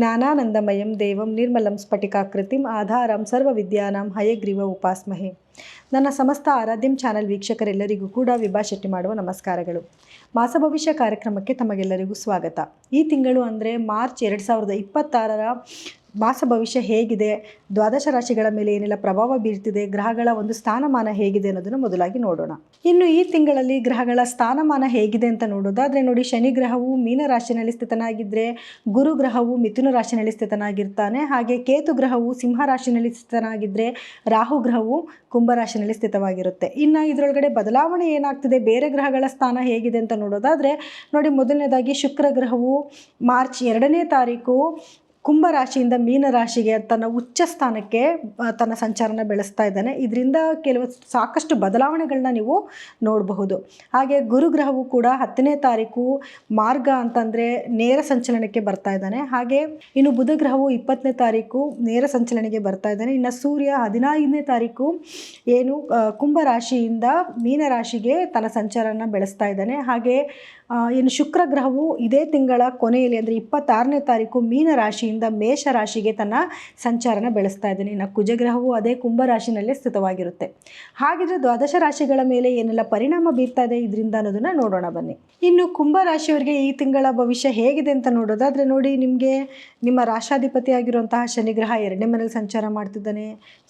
ಜ್ಞಾನಾನಂದಮಯಂ ದೇವಂ ನಿರ್ಮಲಂ ಸ್ಫಟಿಕಾಕೃತಿಂ ಆಧಾರಂ ಸರ್ವವಿದ್ಯಾನಾಂ ಹಯಗ್ರೀವ ಉಪಾಸ್ಮಹೆ ನನ್ನ ಸಮಸ್ತ ಆರಾಧ್ಯಂ ಚಾನಲ್ ವೀಕ್ಷಕರೆಲ್ಲರಿಗೂ ಕೂಡ ವಿಭಾ ಶೆಟ್ಟಿ ಮಾಡುವ ನಮಸ್ಕಾರಗಳು. ಮಾಸ ಭವಿಷ್ಯ ಕಾರ್ಯಕ್ರಮಕ್ಕೆ ತಮಗೆಲ್ಲರಿಗೂ ಸ್ವಾಗತ. ಈ ತಿಂಗಳು ಅಂದರೆ ಮಾರ್ಚ್ ಎರಡು ಸಾವಿರದ ಇಪ್ಪತ್ತಾರರ ಮಾಸ ಭವಿಷ್ಯ ಹೇಗಿದೆ, ದ್ವಾದಶ ರಾಶಿಗಳ ಮೇಲೆ ಏನೆಲ್ಲ ಪ್ರಭಾವ ಬೀರ್ತಿದೆ, ಗ್ರಹಗಳ ಒಂದು ಸ್ಥಾನಮಾನ ಹೇಗಿದೆ ಅನ್ನೋದನ್ನು ಮೊದಲಾಗಿ ನೋಡೋಣ. ಇನ್ನು ಈ ತಿಂಗಳಲ್ಲಿ ಗ್ರಹಗಳ ಸ್ಥಾನಮಾನ ಹೇಗಿದೆ ಅಂತ ನೋಡೋದಾದರೆ ನೋಡಿ, ಶನಿ ಗ್ರಹವು ಮೀನ ರಾಶಿನಲ್ಲಿ ಸ್ಥಿತನಾಗಿದ್ದರೆ ಗುರು ಗ್ರಹವು ಮಿಥುನ ರಾಶಿನಲ್ಲಿ ಸ್ಥಿತನಾಗಿರ್ತಾನೆ. ಹಾಗೆ ಕೇತು ಗ್ರಹವು ಸಿಂಹ ರಾಶಿನಲ್ಲಿ ಸ್ಥಿತನಾಗಿದ್ದರೆ ರಾಹು ಗ್ರಹವು ಕುಂಭ ರಾಶಿನಲ್ಲಿ ಸ್ಥಿತವಾಗಿರುತ್ತೆ. ಇನ್ನು ಇದರೊಳಗಡೆ ಬದಲಾವಣೆ ಏನಾಗ್ತಿದೆ, ಬೇರೆ ಗ್ರಹಗಳ ಸ್ಥಾನ ಹೇಗಿದೆ ಅಂತ ನೋಡೋದಾದರೆ ನೋಡಿ, ಮೊದಲನೇದಾಗಿ ಶುಕ್ರ ಗ್ರಹವು ಮಾರ್ಚ್ ಎರಡನೇ ತಾರೀಕು ಕುಂಭ ಮೀನರಾಶಿಗೆ ಮೀನ ರಾಶಿಗೆ ತನ್ನ ಉಚ್ಚ ಸ್ಥಾನಕ್ಕೆ ತನ್ನ ಸಂಚಾರನ ಬೆಳೆಸ್ತಾ ಇದ್ದಾನೆ. ಇದರಿಂದ ಕೆಲವು ಸಾಕಷ್ಟು ಬದಲಾವಣೆಗಳನ್ನ ನೀವು ನೋಡಬಹುದು. ಹಾಗೆ ಗುರುಗ್ರಹವು ಕೂಡ ಹತ್ತನೇ ತಾರೀಕು ಮಾರ್ಗ ಅಂತಂದರೆ ನೇರ ಸಂಚಲನಕ್ಕೆ ಬರ್ತಾ ಇದ್ದಾನೆ. ಹಾಗೆ ಇನ್ನು ಬುಧಗ್ರಹವು ಇಪ್ಪತ್ತನೇ ತಾರೀಕು ನೇರ ಸಂಚಲನೆಗೆ ಬರ್ತಾ ಇದ್ದಾನೆ. ಇನ್ನು ಸೂರ್ಯ ಹದಿನೈದನೇ ತಾರೀಕು ಏನು ಕುಂಭರಾಶಿಯಿಂದ ಮೀನರಾಶಿಗೆ ತನ್ನ ಸಂಚಾರನ ಬೆಳೆಸ್ತಾ ಇದ್ದಾನೆ. ಹಾಗೆ ಇನ್ನು ಶುಕ್ರ ಗ್ರಹವು ಇದೇ ತಿಂಗಳ ಕೊನೆಯಲ್ಲಿ ಅಂದರೆ ಇಪ್ಪತ್ತಾರನೇ ತಾರೀಕು ಮೀನ ರಾಶಿಯಿಂದ ಮೇಷ ರಾಶಿಗೆ ತನ್ನ ಸಂಚಾರನ ಬೆಳೆಸ್ತಾ ಇದ್ದಾನೆ. ಇನ್ನು ಕುಜಗ್ರಹವು ಅದೇ ಕುಂಭ ರಾಶಿನಲ್ಲೇ ಸ್ಥಿತವಾಗಿರುತ್ತೆ. ಹಾಗಿದ್ರೆ ದ್ವಾದಶ ರಾಶಿಗಳ ಮೇಲೆ ಏನೆಲ್ಲ ಪರಿಣಾಮ ಬೀರ್ತಾ ಇದೆ ಇದರಿಂದ ಅನ್ನೋದನ್ನ ನೋಡೋಣ ಬನ್ನಿ. ಇನ್ನು ಕುಂಭ ರಾಶಿಯವರಿಗೆ ಈ ತಿಂಗಳ ಭವಿಷ್ಯ ಹೇಗಿದೆ ಅಂತ ನೋಡೋದಾದ್ರೆ ನೋಡಿ, ನಿಮಗೆ ನಿಮ್ಮ ರಾಶಾಧಿಪತಿ ಆಗಿರುವಂತಹ ಶನಿಗ್ರಹ ಎರಡನೇ ಮನೇಲಿ ಸಂಚಾರ ಮಾಡ್ತಿದ್ದಾನೆ.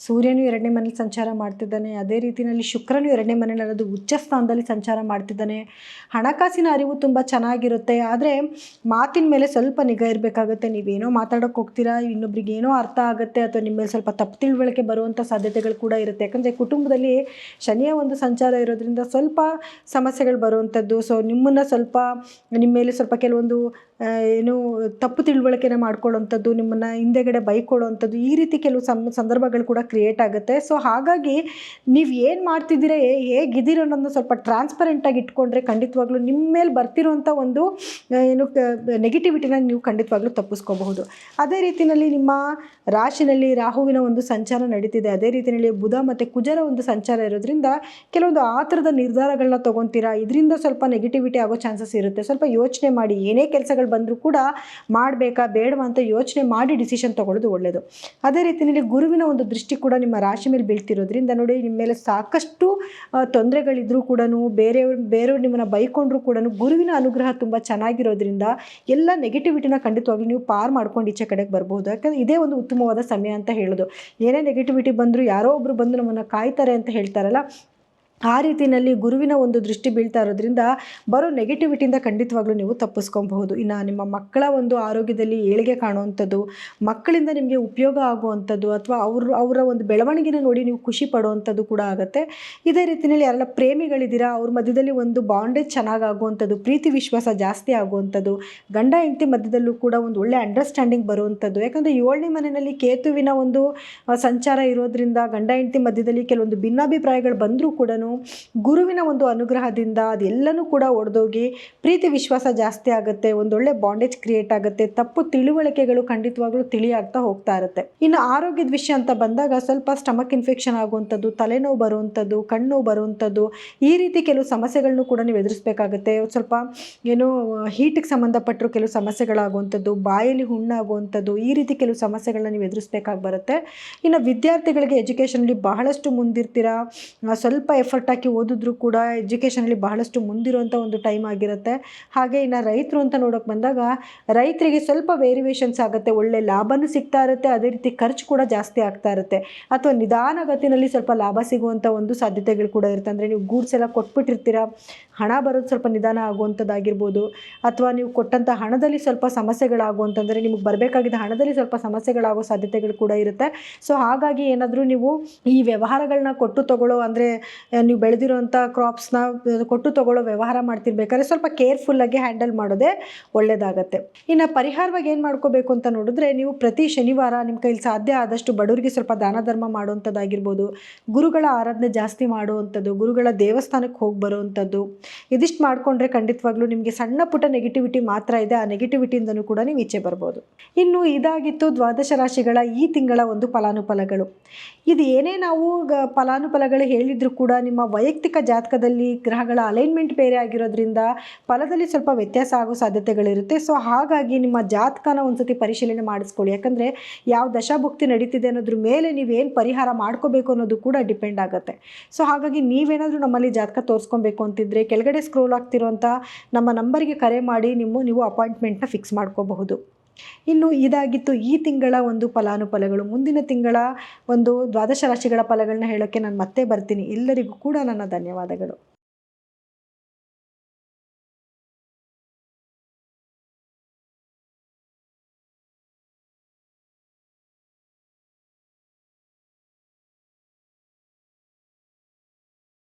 ಸೂರ್ಯನು ಎರಡನೇ ಮನೇಲಿ ಸಂಚಾರ ಮಾಡ್ತಿದ್ದಾನೆ. ಅದೇ ರೀತಿಯಲ್ಲಿ ಶುಕ್ರನು ಎರಡನೇ ಮನೇಲಿ ಉಚ್ಚ ಸ್ಥಾನದಲ್ಲಿ ಸಂಚಾರ ಮಾಡ್ತಿದ್ದಾನೆ. ಹಣಕಾಸಿನ ಅರಿವು ತುಂಬ ಚೆನ್ನಾಗಿರುತ್ತೆ. ಆದರೆ ಮಾತಿನ ಮೇಲೆ ಸ್ವಲ್ಪ ನಿಗಾ ಇರಬೇಕಾಗುತ್ತೆ. ನೀವೇನೋ ಮಾತಾಡೋಕೆ ಹೋಗ್ತೀರಾ? ಇನ್ನೊಬ್ರಿಗೆ ಏನೋ ಅರ್ಥ ಆಗುತ್ತೆ ಅಥವಾ ನಿಮ್ಮ ಮೇಲೆ ಸ್ವಲ್ಪ ತಪ್ಪು ತಿಳುವಳಿಕೆ ಬರುವಂಥ ಸಾಧ್ಯತೆಗಳು ಕೂಡ ಇರುತ್ತೆ. ಯಾಕಂದರೆ ಕುಟುಂಬದಲ್ಲಿ ಶನಿಯ ಒಂದು ಸಂಚಾರ ಇರೋದ್ರಿಂದ ಸ್ವಲ್ಪ ಸಮಸ್ಯೆಗಳು ಬರುವಂಥದ್ದು ಸೊ ನಿಮ್ಮನ್ನು ಸ್ವಲ್ಪ ನಿಮ್ಮ ಮೇಲೆ ಸ್ವಲ್ಪ ಕೆಲವೊಂದು ಏನು ತಪ್ಪು ತಿಳುವಳಿಕೆನ ಮಾಡ್ಕೊಳ್ಳೋವಂಥದ್ದು, ನಿಮ್ಮನ್ನು ಹಿಂದೆಗಡೆ ಬೈಕೊಳ್ಳೋವಂಥದ್ದು ಈ ರೀತಿ ಕೆಲವು ಸಂ, ಸಂದರ್ಭಗಳು ಕೂಡ ಕ್ರಿಯೇಟ್ ಆಗುತ್ತೆ. ಸೊ ಹಾಗಾಗಿ ನೀವು ಏನು ಮಾಡ್ತಿದ್ದೀರ ಹೇಗಿದ್ದೀರೋ ಅನ್ನೋದನ್ನ ಸ್ವಲ್ಪ ಟ್ರಾನ್ಸ್ಪರೆಂಟಾಗಿ ಇಟ್ಕೊಂಡ್ರೆ ಖಂಡಿತವಾಗ್ಲೂ ನಿಮ್ಮ ಮೇಲೆ ಬರ್ತಿರುವಂಥ ಒಂದು ಏನು ನೆಗೆಟಿವಿಟಿನ ನೀವು ಖಂಡಿತವಾಗ್ಲೂ ತಪ್ಪಿಸ್ಕೋಬಹುದು. ಅದೇ ರೀತಿಯಲ್ಲಿ ನಿಮ್ಮ ರಾಶಿನಲ್ಲಿ ರಾಹುವಿನ ಒಂದು ಸಂಚಾರ ನಡೀತಿದೆ. ಅದೇ ರೀತಿಯಲ್ಲಿ ಬುಧ ಮತ್ತು ಕುಜರ ಒಂದು ಸಂಚಾರ ಇರೋದ್ರಿಂದ ಕೆಲವೊಂದು ಆ ಥರದ ನಿರ್ಧಾರಗಳನ್ನ ತೊಗೊತೀರಾ? ಇದರಿಂದ ಸ್ವಲ್ಪ ನೆಗೆಟಿವಿಟಿ ಆಗೋ ಚಾನ್ಸಸ್ ಇರುತ್ತೆ. ಸ್ವಲ್ಪ ಯೋಚನೆ ಮಾಡಿ, ಏನೇ ಕೆಲಸಗಳು ಬಂದರೂ ಕೂಡ ಮಾಡಬೇಕಾ ಬೇಡವಾ ಅಂತ ಯೋಚನೆ ಮಾಡಿ ಡಿಸಿಷನ್ ತೊಗೊಳ್ಳೋದು ಒಳ್ಳೆಯದು ಅದೇ ರೀತಿಯಲ್ಲಿ ಗುರುವಿನ ಒಂದು ದೃಷ್ಟಿ ಕೂಡ ನಿಮ್ಮ ರಾಶಿ ಮೇಲೆ ಬೀಳ್ತಿರೋದ್ರಿಂದ ನೋಡಿ ನಿಮ್ಮ ಮೇಲೆ ಸಾಕಷ್ಟು ತೊಂದರೆಗಳಿದ್ರೂ ಕೂಡ ಬೇರೆಯವ್ರು ಬೇರೆಯವ್ರು ನಿಮ್ಮನ್ನು ಬೈಕೊಂಡ್ರೂ ಕೂಡ ಗುರುವಿನ ಅನುಗ್ರಹ ತುಂಬ ಚೆನ್ನಾಗಿರೋದ್ರಿಂದ ಎಲ್ಲ ನೆಗೆಟಿವಿಟಿನ ಖಂಡಿತವಾಗ್ಲೂ ನೀವು ಪಾರ್ ಮಾಡ್ಕೊಂಡು ಈಚೆ ಕಡೆಗೆ ಬರ್ಬೋದು ಯಾಕಂದರೆ ಇದೇ ಒಂದು ಉತ್ತಮವಾದ ಸಮಯ ಅಂತ ಹೇಳೋದು. ಏನೇ ನೆಗೆಟಿವಿಟಿ ಬಂದರೂ ಯಾರೋ ಒಬ್ಬರು ಬಂದು ನಮ್ಮನ್ನು ಕಾಯ್ತಾರೆ ಅಂತ ಹೇಳ್ತಾರಲ್ಲ ಆ ರೀತಿಯಲ್ಲಿ ಗುರುವಿನ ಒಂದು ದೃಷ್ಟಿ ಬೀಳ್ತಾ ಇರೋದ್ರಿಂದ ಬರೋ ನೆಗೆಟಿವಿಟಿಯಿಂದ ಖಂಡಿತವಾಗ್ಲೂ ನೀವು ತಪ್ಪಿಸ್ಕೊಬಹುದು. ಇನ್ನು ನಿಮ್ಮ ಮಕ್ಕಳ ಒಂದು ಆರೋಗ್ಯದಲ್ಲಿ ಏಳಿಗೆ ಕಾಣುವಂಥದ್ದು, ಮಕ್ಕಳಿಂದ ನಿಮಗೆ ಉಪಯೋಗ ಆಗುವಂಥದ್ದು ಅಥವಾ ಅವ್ರ, ಅವರ ಒಂದು ಬೆಳವಣಿಗೆನ ನೋಡಿ ನೀವು ಖುಷಿ ಪಡುವಂಥದ್ದು ಕೂಡ ಆಗುತ್ತೆ. ಇದೇ ರೀತಿಯಲ್ಲಿ ಯಾರೆಲ್ಲ ಪ್ರೇಮಿಗಳಿದ್ದೀರಾ, ಅವ್ರ ಮಧ್ಯದಲ್ಲಿ ಒಂದು ಬಾಂಡೇಜ್ ಚೆನ್ನಾಗಿ ಆಗುವಂಥದ್ದು, ಪ್ರೀತಿ ವಿಶ್ವಾಸ ಜಾಸ್ತಿ ಆಗುವಂಥದ್ದು, ಗಂಡ ಹೆಂಡತಿ ಮಧ್ಯದಲ್ಲೂ ಕೂಡ ಒಂದು ಒಳ್ಳೆ ಅಂಡರ್ಸ್ಟ್ಯಾಂಡಿಂಗ್ ಬರುವಂಥದ್ದು. ಯಾಕಂದರೆ ಏಳನೇ ಮನೆಯಲ್ಲಿ ಕೇತುವಿನ ಒಂದು ಸಂಚಾರ ಇರೋದ್ರಿಂದ ಗಂಡ ಹೆಂಡತಿ ಮಧ್ಯದಲ್ಲಿ ಕೆಲವೊಂದು ಭಿನ್ನಾಭಿಪ್ರಾಯಗಳು ಬಂದರೂ ಕೂಡ ಗುರುವಿನ ಒಂದು ಅನುಗ್ರಹದಿಂದ ಅದೆಲ್ಲನೂ ಕೂಡ ಒಡೆದೋಗಿ ಪ್ರೀತಿ ವಿಶ್ವಾಸ ಜಾಸ್ತಿ ಆಗುತ್ತೆ, ಒಂದೊಳ್ಳೆ ಬಾಂಡೇಜ್ ಕ್ರಿಯೇಟ್ ಆಗುತ್ತೆ, ತಪ್ಪು ತಿಳುವಳಿಕೆಗಳು ಖಂಡಿತವಾಗ್ಲೂ ತಿಳಿಯಾಗ್ತಾ ಹೋಗ್ತಾ ಇರುತ್ತೆ. ಇನ್ನು ಆರೋಗ್ಯದ ವಿಷಯ ಅಂತ ಬಂದಾಗ ಸ್ವಲ್ಪ ಸ್ಟಮಕ್ ಇನ್ಫೆಕ್ಷನ್ ಆಗುವಂಥದ್ದು, ತಲೆನೋವು ಬರುವಂಥದ್ದು ಕಣ್ಣೋವು ಬರುವಂಥದ್ದು, ಈ ರೀತಿ ಕೆಲವು ಸಮಸ್ಯೆಗಳನ್ನು ಕೂಡ ನೀವು ಎದುರಿಸಬೇಕಾಗುತ್ತೆ. ಸ್ವಲ್ಪ ಏನು ಹೀಟಿಗೆ ಸಂಬಂಧಪಟ್ಟರು ಕೆಲವು ಸಮಸ್ಯೆಗಳಾಗುವಂಥದ್ದು, ಬಾಯಲ್ಲಿ ಹುಣ್ಣಾಗುವಂಥದ್ದು, ಈ ರೀತಿ ಕೆಲವು ಸಮಸ್ಯೆಗಳನ್ನ ನೀವು ಎದುರಿಸಬೇಕಾಗಿ ಬರುತ್ತೆ. ಇನ್ನು ವಿದ್ಯಾರ್ಥಿಗಳಿಗೆ ಎಜುಕೇಷನಲ್ಲಿ ಬಹಳಷ್ಟು ಮುಂದಿರ್ತೀರಾ? ಸ್ವಲ್ಪ ಎಫರ್ಟ್ ಹಾಕಿ ಓದಿದ್ರು ಕೂಡ ಎಜುಕೇಷನಲ್ಲಿ ಬಹಳಷ್ಟು ಮುಂದಿರುವಂಥ ಒಂದು ಟೈಮ್ ಆಗಿರುತ್ತೆ. ಹಾಗೆ ಇನ್ನು ರೈತರು ಅಂತ ನೋಡೋಕೆ ಬಂದಾಗ ರೈತರಿಗೆ ಸ್ವಲ್ಪ ವೇರಿಯೇಷನ್ಸ್ ಆಗುತ್ತೆ, ಒಳ್ಳೆ ಲಾಭನೂ ಸಿಗ್ತಾ ಇರುತ್ತೆ, ಅದೇ ರೀತಿ ಖರ್ಚು ಕೂಡ ಜಾಸ್ತಿ ಆಗ್ತಾ ಇರುತ್ತೆ. ಅಥವಾ ನಿಧಾನಗತಿನಲ್ಲಿ ಸ್ವಲ್ಪ ಲಾಭ ಸಿಗುವಂಥ ಒಂದು ಸಾಧ್ಯತೆಗಳು ಕೂಡ ಇರುತ್ತೆ. ಅಂದರೆ ನೀವು ಗೂಡ್ಸ್ ಎಲ್ಲ ಕೊಟ್ಬಿಟ್ಟಿರ್ತೀರ, ಹಣ ಬರೋದು ಸ್ವಲ್ಪ ನಿಧಾನ ಆಗುವಂಥದ್ದಾಗಿರ್ಬೋದು ಅಥವಾ ನೀವು ಕೊಟ್ಟಂಥ ಹಣದಲ್ಲಿ ಸ್ವಲ್ಪ ಸಮಸ್ಯೆಗಳಾಗುವಂತಂದರೆ ನಿಮಗೆ ಬರಬೇಕಾಗಿದ್ದ ಹಣದಲ್ಲಿ ಸ್ವಲ್ಪ ಸಮಸ್ಯೆಗಳಾಗೋ ಸಾಧ್ಯತೆಗಳು ಕೂಡ ಇರುತ್ತೆ. ಸೊ ಹಾಗಾಗಿ ಏನಾದರೂ ನೀವು ಈ ವ್ಯವಹಾರಗಳನ್ನ ಕೊಟ್ಟು ತಗೊಳ್ಳೋ, ಅಂದರೆ ನೀವು ಬೆಳೆದಿರೋಂಥ ಕ್ರಾಪ್ಸ್ನ ಕೊಟ್ಟು ತಗೊಳ್ಳೋ ವ್ಯವಹಾರ ಮಾಡ್ತಿರ್ಬೇಕಾದ್ರೆ ಸ್ವಲ್ಪ ಕೇರ್ಫುಲ್ಲಾಗಿ ಹ್ಯಾಂಡಲ್ ಮಾಡೋದೇ ಒಳ್ಳೆಯದಾಗತ್ತೆ ಇನ್ನು ಪರಿಹಾರವಾಗಿ ಏನು ಮಾಡ್ಕೋಬೇಕು ಅಂತ ನೋಡಿದ್ರೆ ನೀವು ಪ್ರತಿ ಶನಿವಾರ ನಿಮ್ಮ ಕೈಲಿ ಸಾಧ್ಯ ಆದಷ್ಟು ಬಡವರಿಗೆ ಸ್ವಲ್ಪ ದಾನ ಧರ್ಮ ಮಾಡುವಂಥದ್ದಾಗಿರ್ಬೋದು, ಗುರುಗಳ ಆರಾಧನೆ ಜಾಸ್ತಿ ಮಾಡುವಂಥದ್ದು, ಗುರುಗಳ ದೇವಸ್ಥಾನಕ್ಕೆ ಹೋಗಿ ಬರುವಂಥದ್ದು, ಇದಿಷ್ಟು ಮಾಡಿಕೊಂಡ್ರೆ ಖಂಡಿತವಾಗ್ಲೂ ನಿಮಗೆ ಸಣ್ಣ ಪುಟ್ಟ ನೆಗೆಟಿವಿಟಿ ಮಾತ್ರ ಇದೆ, ಆ ನೆಗೆಟಿವಿಟಿಯಿಂದನೂ ಕೂಡ ನೀವು ಈಚೆ ಬರ್ಬೋದು. ಇನ್ನು ಇದಾಗಿತ್ತು ದ್ವಾದಶ ರಾಶಿಗಳ ಈ ತಿಂಗಳ ಒಂದು ಫಲಾನುಫಲಗಳು. ಇದು ಏನೇ ನಾವು ಫಲಾನುಫಲಗಳು ಹೇಳಿದ್ರು ಕೂಡ ನಿಮ್ಮ ನಿಮ್ಮ ವೈಯಕ್ತಿಕ ಜಾತಕದಲ್ಲಿ ಗ್ರಹಗಳ ಅಲೈನ್ಮೆಂಟ್ ಬೇರೆ ಆಗಿರೋದ್ರಿಂದ ಫಲದಲ್ಲಿ ಸ್ವಲ್ಪ ವ್ಯತ್ಯಾಸ ಆಗೋ ಸಾಧ್ಯತೆಗಳಿರುತ್ತೆ. ಸೊ, ಹಾಗಾಗಿ ನಿಮ್ಮ ಜಾತಕನ ಒಂದ್ಸತಿ ಪರಿಶೀಲನೆ ಮಾಡಿಸ್ಕೊಳ್ಳಿ. ಯಾಕಂದರೆ ಯಾವ ದಶಾಭುಕ್ತಿ ನಡೀತಿದೆ ಅನ್ನೋದ್ರ ಮೇಲೆ ನೀವೇನು ಪರಿಹಾರ ಮಾಡ್ಕೋಬೇಕು ಅನ್ನೋದು ಕೂಡ ಡಿಪೆಂಡ್ ಆಗುತ್ತೆ. ಸೊ, ಹಾಗಾಗಿ ನೀವೇನಾದರೂ ನಮ್ಮಲ್ಲಿ ಜಾತಕ ತೋರಿಸ್ಕೊಬೇಕು ಅಂತಿದ್ರೆ ಕೆಳಗಡೆ ಸ್ಕ್ರೋಲ್ ಆಗ್ತಿರುವಂಥ ನಮ್ಮ ನಂಬರಿಗೆ ಕರೆ ಮಾಡಿ ನಿಮ್ಮ, ನೀವು ಅಪಾಯಿಂಟ್ಮೆಂಟ್ನ ಫಿಕ್ಸ್ ಮಾಡ್ಕೋಬಹುದು. ಇನ್ನು ಇದಾಗಿತ್ತು ಈ ತಿಂಗಳ ಒಂದು ಫಲಾನುಫಲಗಳು. ಮುಂದಿನ ತಿಂಗಳ ಒಂದು ದ್ವಾದಶ ರಾಶಿಗಳ ಫಲಗಳನ್ನ ಹೇಳೋಕ್ಕೆ ನಾನು ಮತ್ತೆ ಬರ್ತೀನಿ. ಎಲ್ಲರಿಗೂ ಕೂಡ ನನ್ನ ಧನ್ಯವಾದಗಳು.